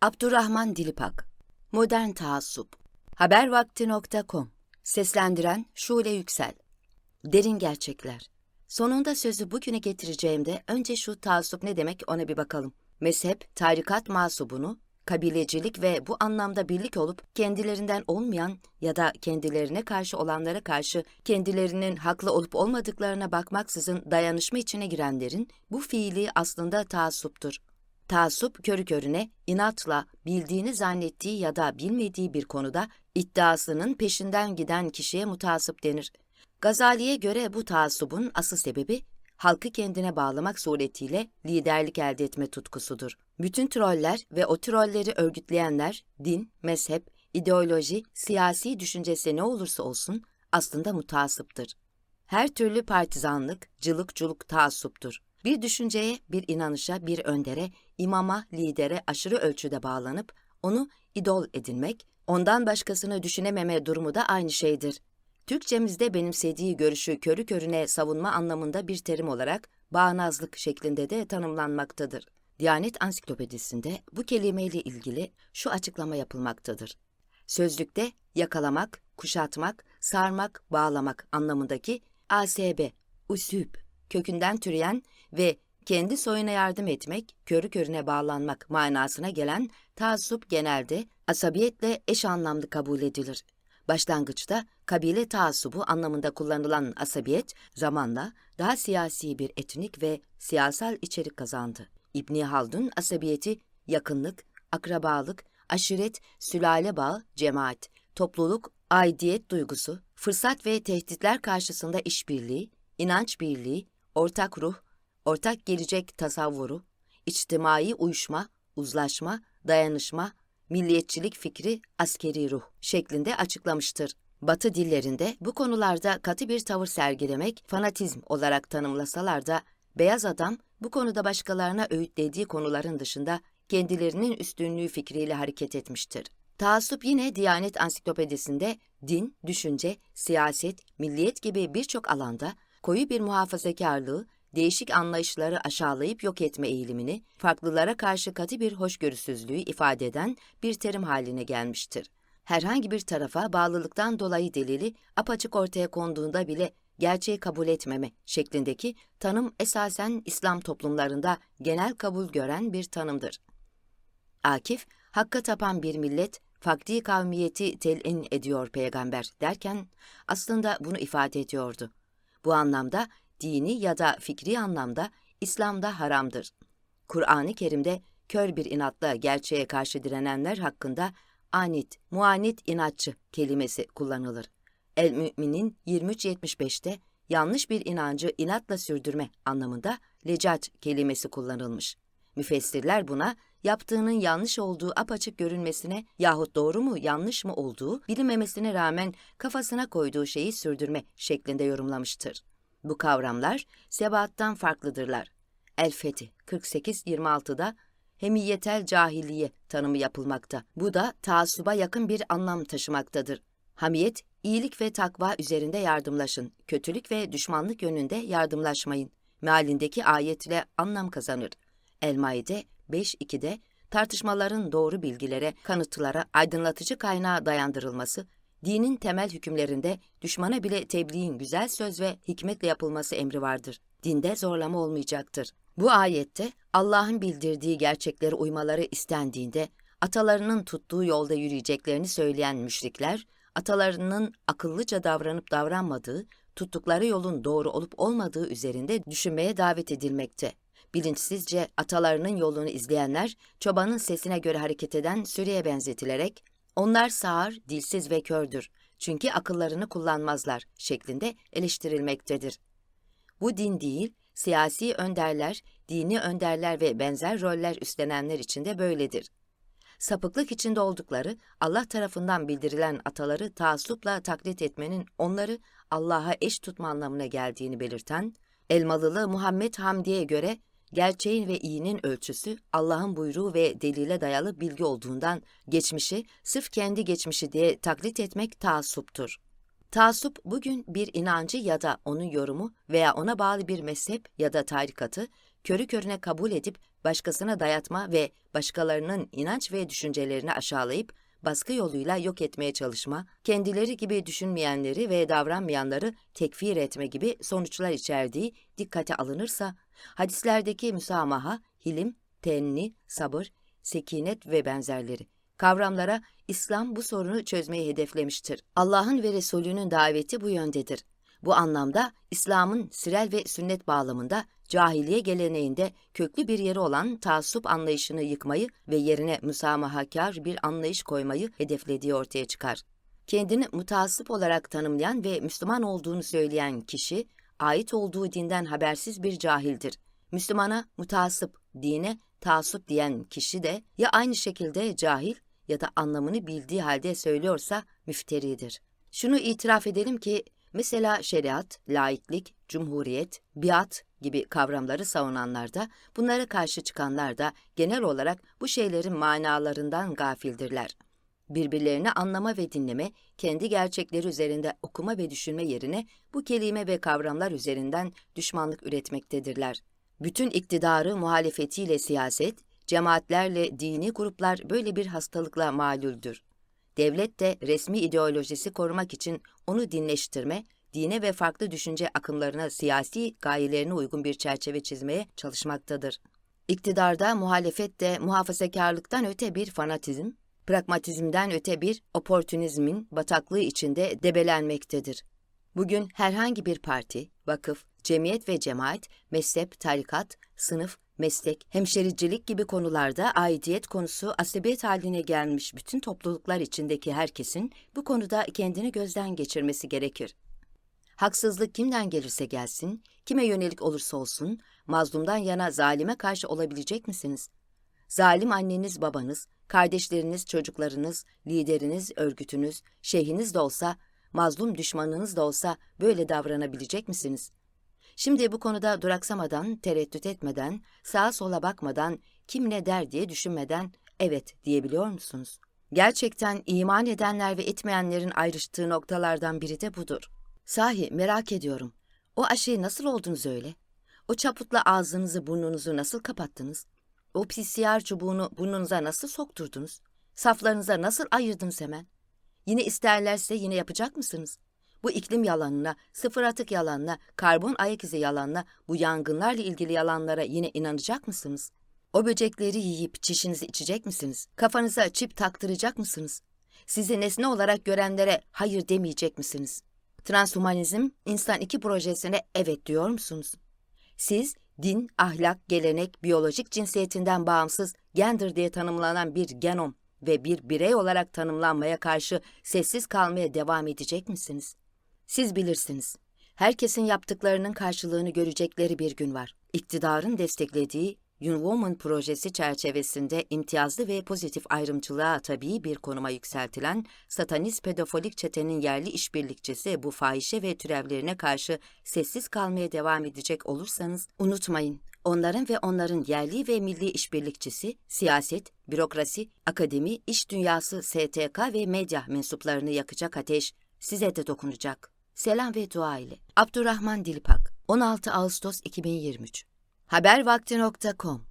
Abdurrahman Dilipak Modern Taassup Habervakti.com Seslendiren Şule Yüksel Derin Gerçekler Sonunda sözü bugüne getireceğimde önce şu taassup ne demek ona bir bakalım. Mezhep, tarikat masubunu, kabilecilik ve bu anlamda birlik olup kendilerinden olmayan ya da kendilerine karşı olanlara karşı kendilerinin haklı olup olmadıklarına bakmaksızın dayanışma içine girenlerin bu fiili aslında taassuptur. Taassup körü körüne, inatla, bildiğini zannettiği ya da bilmediği bir konuda iddiasının peşinden giden kişiye mutasip denir. Gazali'ye göre bu taassubun asıl sebebi, halkı kendine bağlamak suretiyle liderlik elde etme tutkusudur. Bütün troller ve o trolleri örgütleyenler, din, mezhep, ideoloji, siyasi düşüncesi ne olursa olsun aslında mutasıptır. Her türlü partizanlık, cılık culuk taassuptur. Bir düşünceye, bir inanışa, bir öndere, imama, lidere aşırı ölçüde bağlanıp onu idol edinmek, ondan başkasını düşünememe durumu da aynı şeydir. Türkçemizde benimsediği görüşü körü körüne savunma anlamında bir terim olarak bağnazlık şeklinde de tanımlanmaktadır. Diyanet Ansiklopedisinde bu kelimeyle ilgili şu açıklama yapılmaktadır. Sözlükte yakalamak, kuşatmak, sarmak, bağlamak anlamındaki ASB, usüp, kökünden türeyen ve kendi soyuna yardım etmek, körü körüne bağlanmak manasına gelen taassup genelde asabiyetle eş anlamlı kabul edilir. Başlangıçta kabile taassubu anlamında kullanılan asabiyet zamanla daha siyasi bir etnik ve siyasal içerik kazandı. İbni Haldun asabiyeti yakınlık, akrabalık, aşiret, sülale bağı, cemaat, topluluk, aidiyet duygusu, fırsat ve tehditler karşısında işbirliği, inanç birliği, ortak ruh, ortak gelecek tasavvuru, içtimai uyuşma, uzlaşma, dayanışma, milliyetçilik fikri, askeri ruh şeklinde açıklamıştır. Batı dillerinde bu konularda katı bir tavır sergilemek fanatizm olarak tanımlasalar da beyaz adam bu konuda başkalarına öğütlediği konuların dışında kendilerinin üstünlüğü fikriyle hareket etmiştir. Taassup yine Diyanet Ansiklopedisinde din, düşünce, siyaset, milliyet gibi birçok alanda koyu bir muhafazakarlığı, değişik anlayışları aşağılayıp yok etme eğilimini, farklılara karşı katı bir hoşgörüsüzlüğü ifade eden bir terim haline gelmiştir. Herhangi bir tarafa bağlılıktan dolayı delili apaçık ortaya konduğunda bile gerçeği kabul etmeme şeklindeki tanım esasen İslam toplumlarında genel kabul gören bir tanımdır. Akif, hakka tapan bir millet, fakdi kavmiyeti telin ediyor peygamber derken aslında bunu ifade ediyordu. Bu anlamda dini ya da fikri anlamda İslam'da haramdır. Kur'an-ı Kerim'de kör bir inatla gerçeğe karşı direnenler hakkında anit, muanit inatçı kelimesi kullanılır. El-Mü'minin 23.75'te yanlış bir inancı inatla sürdürme anlamında lecac kelimesi kullanılmış. Müfessirler buna yaptığının yanlış olduğu apaçık görünmesine yahut doğru mu yanlış mı olduğu bilinmemesine rağmen kafasına koyduğu şeyi sürdürme şeklinde yorumlamıştır. Bu kavramlar sebaattan farklıdırlar. El-Fethi 48-26'da hemiyetel cahiliye tanımı yapılmakta. Bu da taassuba yakın bir anlam taşımaktadır. Hamiyet, iyilik ve takva üzerinde yardımlaşın, kötülük ve düşmanlık yönünde yardımlaşmayın. Mealindeki ayetle anlam kazanır. El-Maide 5.2'de tartışmaların doğru bilgilere, kanıtlara, aydınlatıcı kaynağa dayandırılması, dinin temel hükümlerinde düşmana bile tebliğin güzel söz ve hikmetle yapılması emri vardır. Dinde zorlama olmayacaktır. Bu ayette Allah'ın bildirdiği gerçeklere uymaları istendiğinde atalarının tuttuğu yolda yürüyeceklerini söyleyen müşrikler, atalarının akıllıca davranıp davranmadığı, tuttukları yolun doğru olup olmadığı üzerinde düşünmeye davet edilmekte. Bilinçsizce atalarının yolunu izleyenler, çobanın sesine göre hareket eden sürüye benzetilerek, onlar sağır, dilsiz ve kördür çünkü akıllarını kullanmazlar şeklinde eleştirilmektedir. Bu din değil, siyasi önderler, dini önderler ve benzer roller üstlenenler için de böyledir. Sapıklık içinde oldukları, Allah tarafından bildirilen ataları taassupla taklit etmenin onları Allah'a eş tutma anlamına geldiğini belirten, Elmalılı Muhammed Hamdi'ye göre gerçeğin ve iyinin ölçüsü Allah'ın buyruğu ve delile dayalı bilgi olduğundan geçmişi sırf kendi geçmişi diye taklit etmek taassuptur. Taassup bugün bir inancı ya da onun yorumu veya ona bağlı bir mezhep ya da tarikatı körü körüne kabul edip başkasına dayatma ve başkalarının inanç ve düşüncelerini aşağılayıp baskı yoluyla yok etmeye çalışma, kendileri gibi düşünmeyenleri ve davranmayanları tekfir etme gibi sonuçlar içerdiği dikkate alınırsa, hadislerdeki müsamaha, hilim, tenni, sabır, sekinet ve benzerleri kavramlara İslam bu sorunu çözmeyi hedeflemiştir. Allah'ın ve Resulünün daveti bu yöndedir. Bu anlamda İslam'ın sirel ve sünnet bağlamında cahiliye geleneğinde köklü bir yeri olan taassup anlayışını yıkmayı ve yerine müsamahakar bir anlayış koymayı hedeflediği ortaya çıkar. Kendini mutasip olarak tanımlayan ve Müslüman olduğunu söyleyen kişi, ait olduğu dinden habersiz bir cahildir. Müslümana mutasip, dine taassup diyen kişi de ya aynı şekilde cahil ya da anlamını bildiği halde söylüyorsa müfteridir. Şunu itiraf edelim ki mesela şeriat, laiklik, cumhuriyet, biat gibi kavramları savunanlar da bunlara karşı çıkanlar da genel olarak bu şeylerin manalarından gafildirler. Birbirlerini anlama ve dinleme, kendi gerçekleri üzerinde okuma ve düşünme yerine bu kelime ve kavramlar üzerinden düşmanlık üretmektedirler. Bütün iktidarı muhalefetiyle siyaset, cemaatlerle dini gruplar böyle bir hastalıkla malüldür. Devlet de resmi ideolojisi korumak için onu dinleştirme, dine ve farklı düşünce akımlarına siyasi gayelerine uygun bir çerçeve çizmeye çalışmaktadır. İktidarda muhalefet de muhafazakarlıktan öte bir fanatizm, pragmatizmden öte bir oportunizmin bataklığı içinde debelenmektedir. Bugün herhangi bir parti, vakıf, cemiyet ve cemaat, mezhep, tarikat, sınıf, meslek, hemşericilik gibi konularda aidiyet konusu asibiyet haline gelmiş bütün topluluklar içindeki herkesin bu konuda kendini gözden geçirmesi gerekir. Haksızlık kimden gelirse gelsin, kime yönelik olursa olsun, mazlumdan yana zalime karşı olabilecek misiniz? Zalim anneniz, babanız, kardeşleriniz, çocuklarınız, lideriniz, örgütünüz, şeyhiniz de olsa, mazlum düşmanınız da olsa böyle davranabilecek misiniz? Şimdi bu konuda duraksamadan, tereddüt etmeden, sağa sola bakmadan, kim ne der diye düşünmeden evet diyebiliyor musunuz? Gerçekten iman edenler ve etmeyenlerin ayrıştığı noktalardan biri de budur. Sahi merak ediyorum. O aşıyı nasıl oldunuz öyle? O çaputla ağzınızı burnunuzu nasıl kapattınız? O PCR çubuğunu burnunuza nasıl sokturdunuz? Saflarınıza nasıl ayırdınız hemen? Yine isterlerse yine yapacak mısınız? Bu iklim yalanına, sıfır atık yalanına, karbon ayak izi yalanına, bu yangınlarla ilgili yalanlara yine inanacak mısınız? O böcekleri yiyip çişinizi içecek misiniz? Kafanıza çip taktıracak mısınız? Sizi nesne olarak görenlere hayır demeyecek misiniz? Transhumanizm, insan iki projesine evet diyor musunuz? Siz, din, ahlak, gelenek, biyolojik cinsiyetinden bağımsız gender diye tanımlanan bir genom ve bir birey olarak tanımlanmaya karşı sessiz kalmaya devam edecek misiniz? Siz bilirsiniz. Herkesin yaptıklarının karşılığını görecekleri bir gün var. İktidarın desteklediği Unwoman projesi çerçevesinde imtiyazlı ve pozitif ayrımcılığa tabii bir konuma yükseltilen satanist pedofilik çetenin yerli işbirlikçisi bu fahişe ve türevlerine karşı sessiz kalmaya devam edecek olursanız unutmayın. Onların ve onların yerli ve milli işbirlikçisi, siyaset, bürokrasi, akademi, iş dünyası, STK ve medya mensuplarını yakacak ateş size de dokunacak. Selam ve dua ile. Abdurrahman Dilipak 16 Ağustos 2023 Habervakti.com